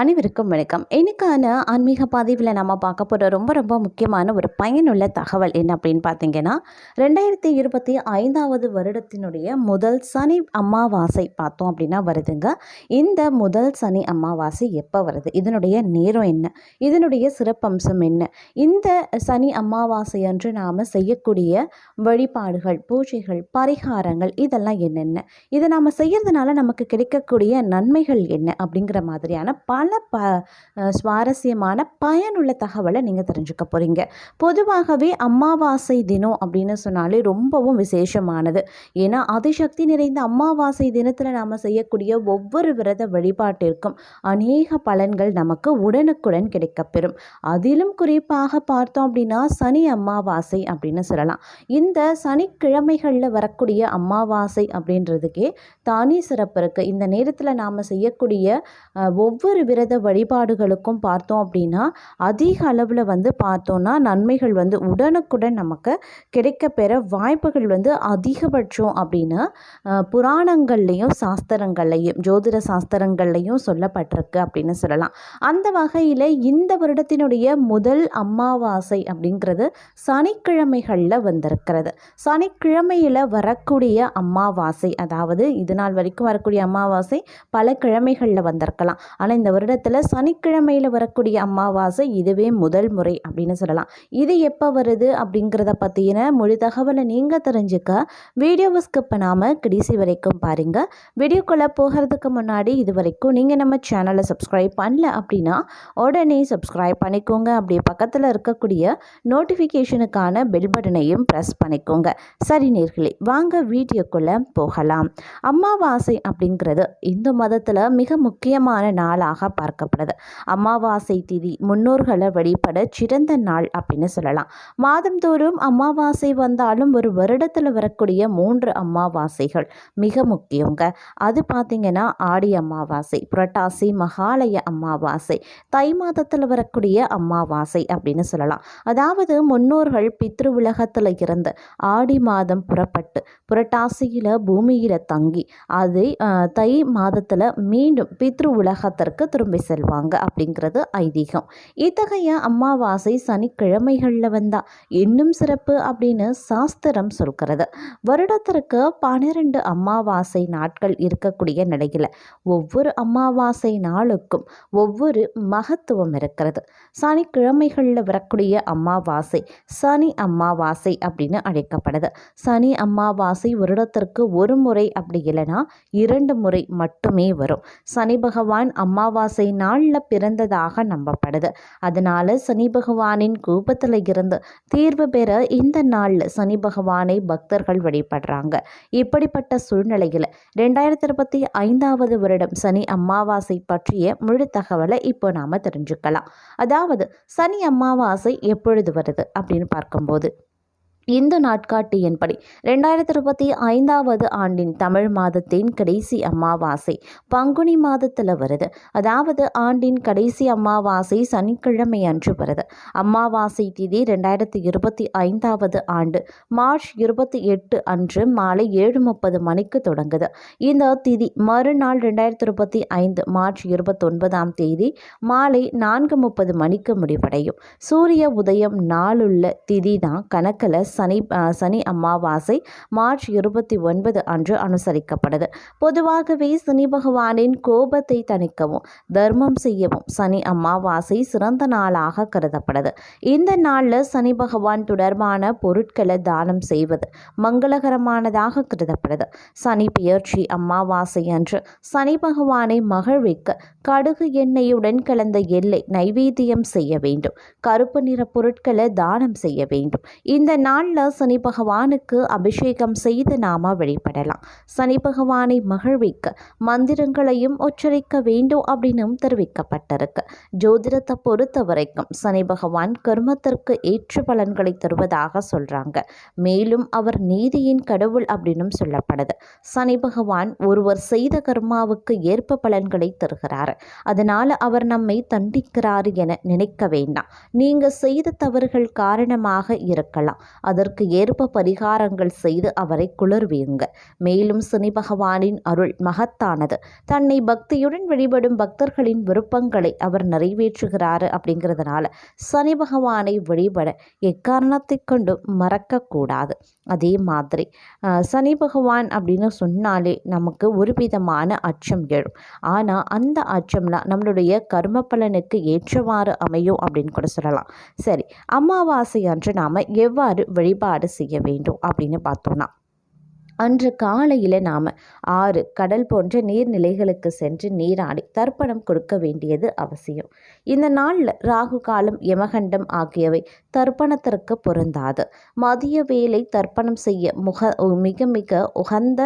அனைவருக்கும் வணக்கம். இன்னைக்கான ஆன்மீக பதிவில் நம்ம பார்க்க போகிற ரொம்ப ரொம்ப முக்கியமான ஒரு பயனுள்ள தகவல் என்ன அப்படின்னு பார்த்தீங்கன்னா ரெண்டாயிரத்தி இருபத்தி ஐந்தாவது வருடத்தினுடைய முதல் சனி அமாவாசை பார்த்தோம் அப்படின்னா வருதுங்க. இந்த முதல் சனி அமாவாசை எப்போ வருது? இதனுடைய நேரம் என்ன? இதனுடைய சிறப்பம்சம் என்ன? இந்த சனி அமாவாசை அன்று நாம் செய்யக்கூடிய வழிபாடுகள் பூஜைகள் பரிகாரங்கள் இதெல்லாம் என்னென்ன? இதை நாம் செய்கிறதுனால நமக்கு கிடைக்கக்கூடிய நன்மைகள் என்ன? அப்படிங்கிற மாதிரியான பல ப சுவாரஸ்யமான பயனுள்ள தகவலை நீங்கள் தெரிஞ்சுக்க போகிறீங்க பொதுவாகவே அமாவாசை தினம் அப்படின்னு சொன்னாலே ரொம்பவும் விசேஷமானது. ஏன்னா அதிசக்தி நிறைந்த அமாவாசை தினத்தில் நாம் செய்யக்கூடிய ஒவ்வொரு விரத வழிபாட்டிற்கும் அநேக பலன்கள் நமக்கு உடனுக்குடன் கிடைக்கப்பெறும். அதிலும் குறிப்பாக பார்த்தோம் அப்படின்னா சனி அமாவாசை அப்படின்னு சொல்லலாம். இந்த சனிக்கிழமைகளில் வரக்கூடிய அமாவாசை அப்படின்றதுக்கே தானே சிறப்பு இருக்குது இந்த நேரத்தில் நாம் செய்யக்கூடிய ஒவ்வொரு விர விரத வழிபாடுகளுக்கும் பார்த்தோம் அப்படின்னா அதிக அளவில் வந்து பார்த்தோன்னா நன்மைகள் வந்து உடனுக்குடன் நமக்கு கிடைக்கப்பெற வாய்ப்புகள் வந்து அதிகபட்சம் அப்படின்னு புராணங்கள்லையும் புராணங்கள்லேயும் சாஸ்திரங்கள்லையும் ஜோதிட சாஸ்திரங்கள்லையும் சொல்லப்பட்டிருக்கு அப்படின்னு சொல்லலாம். அந்த வகையில் இந்த வருடத்தினுடைய முதல் அமாவாசை அப்படிங்கிறது சனிக்கிழமைகளில் வந்திருக்கிறது. சனிக்கிழமையில் வரக்கூடிய அமாவாசை அதாவது இது நாள் வரைக்கும் வரக்கூடிய அமாவாசை பல கிழமைகளில் வந்திருக்கலாம். ஆனால் இந்த வருடத்தில் சனிக்கிழமையில் வரக்கூடிய அமாவாசை இதுவே முதல் முறை அப்படின்னு சொல்லலாம். இது எப்போ வருது அப்படிங்கிறத பற்றின மொழி தகவலை நீங்கள் தெரிஞ்சுக்க வீடியோவை ஸ்கிப் பண்ணாமல் கடைசி வரைக்கும் பாருங்கள் வீடியோக்குள்ளே போகிறதுக்கு முன்னாடி இது வரைக்கும் நீங்கள் நம்ம சேனலை சப்ஸ்கிரைப் பண்ணல அப்படின்னா உடனே சப்ஸ்கிரைப் பண்ணிக்கோங்க. அப்படியே பக்கத்தில் இருக்கக்கூடிய நோட்டிஃபிகேஷனுக்கான பெல் பட்டனையும் ப்ரெஸ் பண்ணிக்கோங்க. சரி நேர்களே வாங்க வீடியோக்குள்ளே போகலாம். அமாவாசை அப்படிங்கிறது இந்து மதத்தில் மிக முக்கியமான நாளாக பார்க்கப்படுது அமாவாசை திதி முன்னோர்களை வழிபட சிறந்த நாள் அப்படின்னு சொல்லலாம். மாதந்தோறும் அமாவாசை வந்தாலும் ஒரு வருடத்தில் வரக்கூடிய மூன்று அமாவாசைகள் மிக முக்கியங்க. அது பார்த்திங்கன்னா ஆடி அமாவாசை புரட்டாசி மகாலய அமாவாசை தை மாதத்தில் வரக்கூடிய அமாவாசை அப்படின்னு சொல்லலாம். அதாவது முன்னோர்கள் பித்ரு உலகத்தில் இருந்து ஆடி மாதம் புறப்பட்டு புரட்டாசியில் பூமியில் தங்கி அதை ஆஹ், தை மாதத்தில் மீண்டும் பித்ரு உலகத்திற்கு திரும்பி செல்வாங்க அப்படிங்கிறது ஐதீகம். இத்தகைய அமாவாசை சனிக்கிழமைகளில் வந்தா இன்னும் சிறப்பு அப்படின்னு சாஸ்திரம் சொல்கிறது. வருடத்திற்கு பன்னிரண்டு அமாவாசை நாட்கள் இருக்கக்கூடிய நிலையில் ஒவ்வொரு அமாவாசை நாளுக்கும் ஒவ்வொரு மகத்துவம் இருக்கிறது. சனிக்கிழமைகளில் வரக்கூடிய அமாவாசை சனி அமாவாசை அப்படின்னு அழைக்கப்படுது. சனி அமாவாசை வருடத்திற்கு ஒரு முறை அப்படி இல்லைன்னா இரண்டு முறை மட்டுமே வரும். சனி பகவான் அமாவாசை நாளில் பிறந்ததாக நம்பப்படுது. அதனால சனி பகவானின் கோபத்தில் இருந்து தீர்வு பெற இந்த நாளில் சனி பகவானை பக்தர்கள் வழிபடுறாங்க. இப்படிப்பட்ட சூழ்நிலையில் ரெண்டாயிரத்தி இருபத்தி ஐந்தாவது வருடம் சனி அமாவாசை பற்றிய முழு தகவலை இப்போ நாம் தெரிஞ்சுக்கலாம். அதாவது சனி அமாவாசை எப்பொழுது வருது அப்படின்னு பார்க்கும்போது இந்து நாட்காட்டியின்படி ரெண்டாயிரத்தி இருபத்தி ஐந்தாவது ஆண்டின் தமிழ் மாதத்தின் கடைசி அமாவாசை பங்குனி மாதத்தில் வருது. அதாவது ஆண்டின் கடைசி அமாவாசை சனிக்கிழமை அன்று வருது. அமாவாசை திதி ரெண்டாயிரத்தி இருபத்தி ஐந்தாவது ஆண்டு மார்ச் இருபத்தி எட்டு அன்று மாலை ஏழு முப்பது மணிக்கு தொடங்குது. இந்த திதி மறுநாள் ரெண்டாயிரத்தி இருபத்தி ஐந்து மார்ச் இருபத்தொன்பதாம் தேதி மாலை நான்கு முப்பது மணிக்கு முடிவடையும். சூரிய உதயம் நாளுள்ள திதி தான் கணக்கில் சனி சனி அமாவாசை மார்ச் இருபத்தி ஒன்பது அன்று அனுசரிக்கப்படுது பொதுவாகவே சனி பகவானின் கோபத்தை தணிக்கவும் தர்மம் செய்யவும் சனி அமாவாசை சிறந்த நாளாக கருதப்படுது இந்த நாளில் சனி பகவான் தொடர்பான பொருட்களை தானம் செய்வது மங்களகரமானதாக கருதப்படுது சனி பெயர்ச்சி அமாவாசை அன்று சனி பகவானை மகிழ்விக்க கடுகு எண்ணெயுடன் கலந்த எல்லை நைவேத்தியம் செய்ய வேண்டும். கருப்பு நிற பொருட்களை தானம் செய்ய வேண்டும். இந்த நாள் நாளில் சனி பகவானுக்கு அபிஷேகம் செய்து நாம வழிபடலாம் சனி பகவானை மகிழ்விக்க மந்திரங்களையும் உச்சரிக்க வேண்டும் அப்படின்னும் தெரிவிக்கப்பட்டிருக்கு. ஜோதிடத்தை பொறுத்த வரைக்கும் சனி பகவான் கர்மத்திற்கு ஏற்ற பலன்களை தருவதாக சொல்றாங்க. மேலும் அவர் நீதியின் கடவுள் அப்படின்னும் சொல்லப்படுது. சனி பகவான் ஒருவர் செய்த கர்மாவுக்கு ஏற்ப பலன்களை தருகிறார். அதனால அவர் நம்மை தண்டிக்கிறார் என நினைக்க வேண்டாம். நீங்க செய்த தவறுகள் காரணமாக இருக்கலாம். அதற்கு ஏற்ப பரிகாரங்கள் செய்து அவரை குளர்வியுங்க மேலும் சனி பகவானின் அருள் மகத்தானது. தன்னை பக்தியுடன் வழிபடும் பக்தர்களின் விருப்பங்களை அவர் நிறைவேற்றுகிறாரு அப்படிங்கிறதுனால சனி பகவானை வழிபட எக்காரணத்தை கொண்டும் மறக்கக்கூடாது. அதே மாதிரி சனி பகவான் அப்படின்னு சொன்னாலே நமக்கு ஒரு விதமான அச்சம் எழும். ஆனால் அந்த அச்சம்லாம் நம்மளுடைய கர்ம பலனுக்கு ஏற்றவாறு அமையும் அப்படின்னு கூட சொல்லலாம். சரி அமாவாசை அன்று நாம் எவ்வாறு வழிபாடு செய்ய வேண்டும் அப்படின்னு பார்த்தோன்னா அன்று காலையில் நாம் ஆறு கடல் போன்ற நீர்நிலைகளுக்கு சென்று நீராடி தர்ப்பணம் கொடுக்க வேண்டியது அவசியம். இந்த நாளில் ராகு காலம் யமகண்டம் ஆகியவை தர்ப்பணத்திற்கு பொருந்தாது. மதிய வேலை தர்ப்பணம் செய்ய முக மிக மிக உகந்த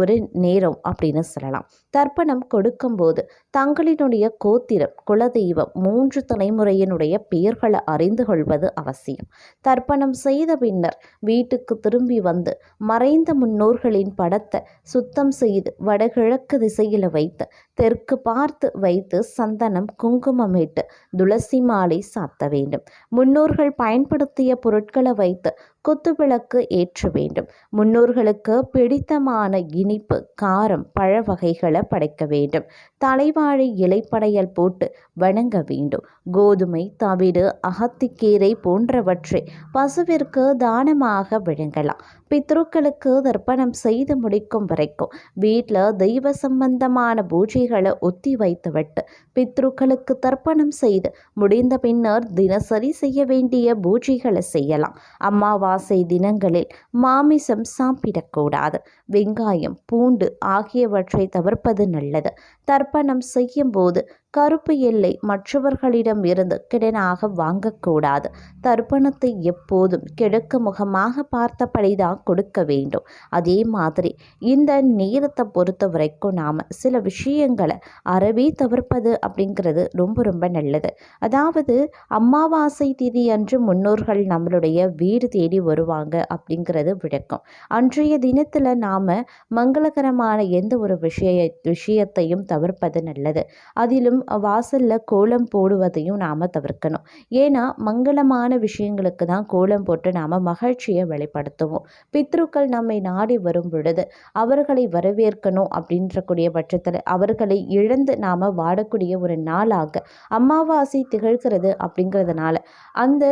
ஒரு நேரம் அப்படின்னு சொல்லலாம். தர்ப்பணம் கொடுக்கும்போது தங்களினுடைய கோத்திரம் குலதெய்வம் மூன்று தலைமுறையினுடைய பெயர்களை அறிந்து கொள்வது அவசியம். தர்ப்பணம் செய்த பின்னர் வீட்டுக்கு திரும்பி வந்து மறைந்த முன்னோர்களின் படத்தை சுத்தம் செய்து வடகிழக்கு திசையில் வைத்து தெற்கு பார்த்து வைத்து சந்தனம் குங்குமமிட்டு துளசி மாலை சாத்த வேண்டும். முன்னோர்கள் பயன்படுத்திய பொருட்களை வைத்து குத்துவிளக்கு ஏற்ற வேண்டும். முன்னோர்களுக்கு பிடித்தமான இனிப்பு காரம் பழ வகைகளை படைக்க வேண்டும். தலைவாழை இலைப்படையல் போட்டு வணங்க வேண்டும். கோதுமை தவிடு அகத்திக்கீரை போன்றவற்றை பசுவிற்கு தானமாக வழங்கலாம். பித்ருக்களுக்கு தர்ப்பணம் செய்து முடிக்கும் வரைக்கும் வீட்டில் தெய்வ சம்பந்தமான பூஜைகளை ஒத்தி வைத்துவிட்டு பித்ருக்களுக்கு தர்ப்பணம் செய்து முடிந்த பின்னர் தினசரி செய்ய வேண்டிய பூஜைகளை செய்யலாம். அம்மாவா அமாவாசை தினங்களில் மாமிசம் சாப்பிடக்கூடாது. வெங்காயம் பூண்டு ஆகியவற்றை தவிர்ப்பது நல்லது. தர்ப்பணம் செய்யும் போது கருப்பு எல்லை மற்றவர்களிடம் இருந்து கிடனாக வாங்கக்கூடாது. தர்ப்பணத்தை எப்போதும் கிழக்கு முகமாக பார்த்தபடிதான் கொடுக்க வேண்டும். அதே மாதிரி இந்த நேரத்தை பொறுத்த வரைக்கும் நாம் சில விஷயங்களை அறவே தவிர்ப்பது அப்படிங்கிறது ரொம்ப ரொம்ப நல்லது. அதாவது அமாவாசை திதி அன்று முன்னோர்கள் நம்மளுடைய வீடு தேடி வருவாங்க அப்படிங்கிறது விளக்கம். அன்றைய தினத்தில் நாம் மங்களகரமான எந்த ஒரு விஷய விஷயத்தையும் தவிர்ப்பது நல்லது. அதிலும் வாசலில் கோலம் போடுவதையும் நாம் தவிர்க்கணும். ஏன்னா மங்களமான விஷயங்களுக்கு தான் கோலம் போட்டு நாம் மகிழ்ச்சியை வெளிப்படுத்துவோம். பித்ருக்கள் நம்மை நாடி வரும் பொழுது அவர்களை வரவேற்கணும் அப்படின்ற கூடிய பட்சத்தில் அவர்களை இழந்து நாம் வாடக்கூடிய ஒரு நாளாக அமாவாசை திகழ்கிறது அப்படிங்கிறதுனால அந்த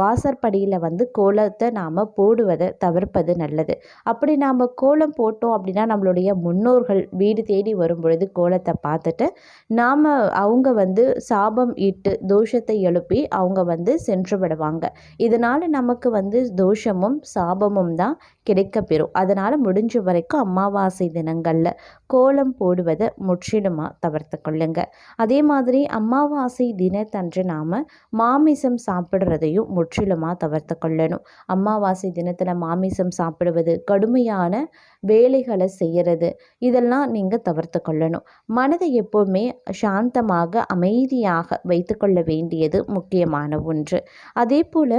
வாசற்படியில் வந்து கோலத்தை நாம் போடுவதை தவிர்ப்பது நல்லது. அப்படி நாம் கோலம் போட்டோம் அப்படின்னா நம்மளுடைய முன்னோர்கள் வீடு தேடி வரும் பொழுது கோலத்தை பார்த்துட்டு நாம் அவங்க வந்து சாபம் இட்டு தோஷத்தை எழுப்பி அவங்க வந்து சென்று விடுவாங்க இதனால் நமக்கு வந்து தோஷமும் சாபமும் தான் கிடைக்கப்பெறும். அதனால் முடிஞ்ச வரைக்கும் அமாவாசை தினங்களில் கோலம் போடுவதை முற்றிலுமாக தவிர்த்து கொள்ளுங்க. அதே மாதிரி அமாவாசை தினத்தன்று நாம் மாமிசம் சாப்பிட்றதையும் முற்றிலுமாக தவிர்த்து கொள்ளணும். அமாவாசை தினத்தில் மாமிசம் சாப்பிடுவது கடுமையான வேலைகளை செய்கிறது இதெல்லாம் நீங்கள் தவிர்த்து கொள்ளணும். மனதை எப்போவுமே சாந்தமாக அமைதியாக வைத்துக்கொள்ள வேண்டியது முக்கியமான ஒன்று. அதே போல்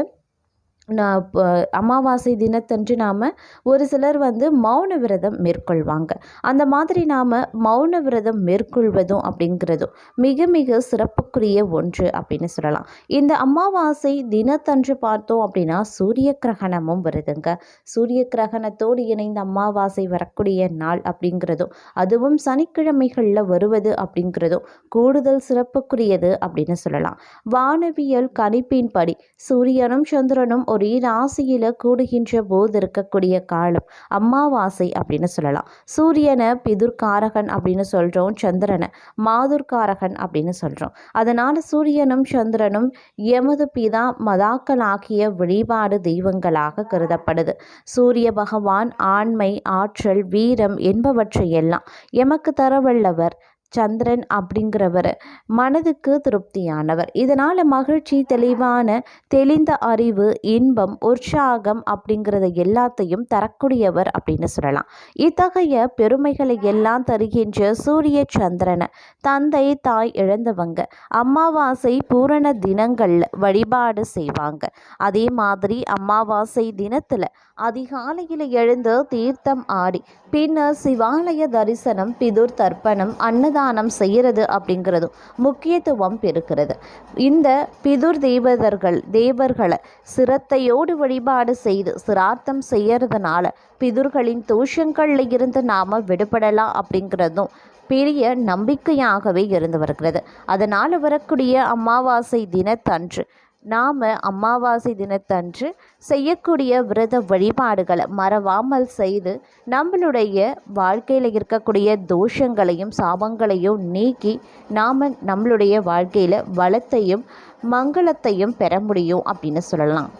அமாவாசை தினத்தன்று நாம் ஒரு சிலர் வந்து மௌன விரதம் மேற்கொள்வாங்க. அந்த மாதிரி நாம் மௌன விரதம் மேற்கொள்வதும் அப்படிங்கிறதும் மிக மிக சிறப்புக்குரிய ஒன்று அப்படின்னு சொல்லலாம். இந்த அமாவாசை தினத்தன்று பார்த்தோம் அப்படின்னா சூரிய கிரகணமும் வருதுங்க. சூரிய கிரகணத்தோடு இணைந்த அமாவாசை வரக்கூடிய நாள் அப்படிங்கிறதும் அதுவும் சனிக்கிழமைகளில் வருவது அப்படிங்கிறதும் கூடுதல் சிறப்புக்குரியது அப்படின்னு சொல்லலாம். வானவியல் கணிப்பின்படி சூரியனும் சந்திரனும் ராசியில் கூடுகின்ற போது இருக்கக்கூடிய காலம் அம்மாவாசை அப்படின்னு சொல்லலாம். சூரியனை பிதுர்காரகன் அப்படின்னு சொல்கிறோம் சந்திரனை மாதுர்காரகன் அப்படின்னு சொல்கிறோம் அதனால் சூரியனும் சந்திரனும் எமது பிதா மதாக்களாகிய வழிபாடு தெய்வங்களாக கருதப்படுது. சூரிய பகவான் ஆண்மை ஆற்றல் வீரம் என்பவற்றையெல்லாம் எமக்கு தரவல்லவர் சந்திரன் அப்படிங்கிறவர். மனதுக்கு திருப்தியானவர். இதனால் மகிழ்ச்சி தெளிவான தெளிந்த அறிவு இன்பம் உற்சாகம் அப்படிங்கிறத எல்லாத்தையும் தரக்கூடியவர் அப்படின்னு சொல்லலாம். இத்தகைய பெருமைகளை எல்லாம் தருகின்ற சூரிய சந்திரனை தந்தை தாய் இழந்தவங்க அமாவாசை பூரண தினங்களில் வழிபாடு செய்வாங்க. அதே மாதிரி அமாவாசை தினத்தில் அதிகாலையில் எழுந்து தீர்த்தம் ஆடி பின்னர் சிவாலய தரிசனம் பிதுர் தர்ப்பணம் அன்னதானம் அன்னதானம் செய்கிறது அப்படிங்கிறதும் முக்கியத்துவம் பெறுகிறது. இந்த பிதுர் தேவதர்கள் தேவர்களை சிரத்தையோடு வழிபாடு செய்து சிரார்த்தம் செய்யறதுனால பிதுர்களின் தோஷங்களில் இருந்து நாம் விடுபடலாம் அப்படிங்கிறதும் பெரிய நம்பிக்கையாகவே இருந்து வருகிறது. அதனால் வரக்கூடிய அமாவாசை தினத்தன்று நாம் அமாவாசை தினத்தன்று செய்யக்கூடிய விரத வழிபாடுகளை மறவாமல் செய்து நம்மளுடைய வாழ்க்கையில் இருக்கக்கூடிய தோஷங்களையும் சாபங்களையும் நீக்கி நாம் நம்மளுடைய வாழ்க்கையில் வளத்தையும் மங்களத்தையும் பெற முடியும் அப்படின்னு சொல்லலாம்.